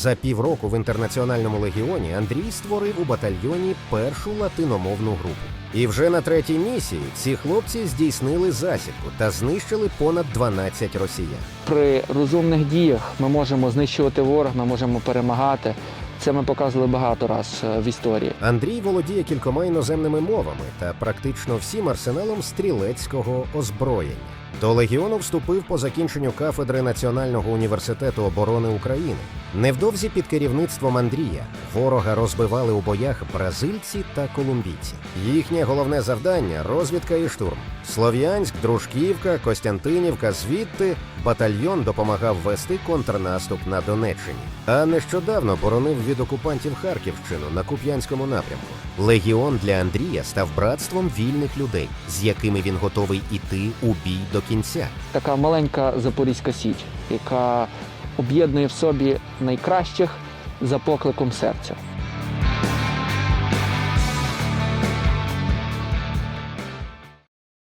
За півроку в інтернаціональному легіоні Андрій створив у батальйоні першу латиномовну групу. І вже на третій місії ці хлопці здійснили засідку та знищили понад 12 росіян. При розумних діях ми можемо знищувати ворог, ми можемо перемагати. Це ми показували багато раз е, в історії. Андрій володіє кількома іноземними мовами та практично всім арсеналом стрілецького озброєння. До легіону вступив по закінченню кафедри Національного університету оборони України. Невдовзі під керівництвом Андрія ворога розбивали у боях бразильці та колумбійці. Їхнє головне завдання розвідка і штурм. Слов'янськ, Дружківка, Костянтинівка. Звідти батальйон допомагав вести контрнаступ на Донеччині. А нещодавно боронив від окупантів Харківщину на Куп'янському напрямку. Легіон для Андрія став братством вільних людей, з якими він готовий іти у бій до кінця. Така маленька Запорізька Січ, яка об'єднує в собі найкращих за покликом серця.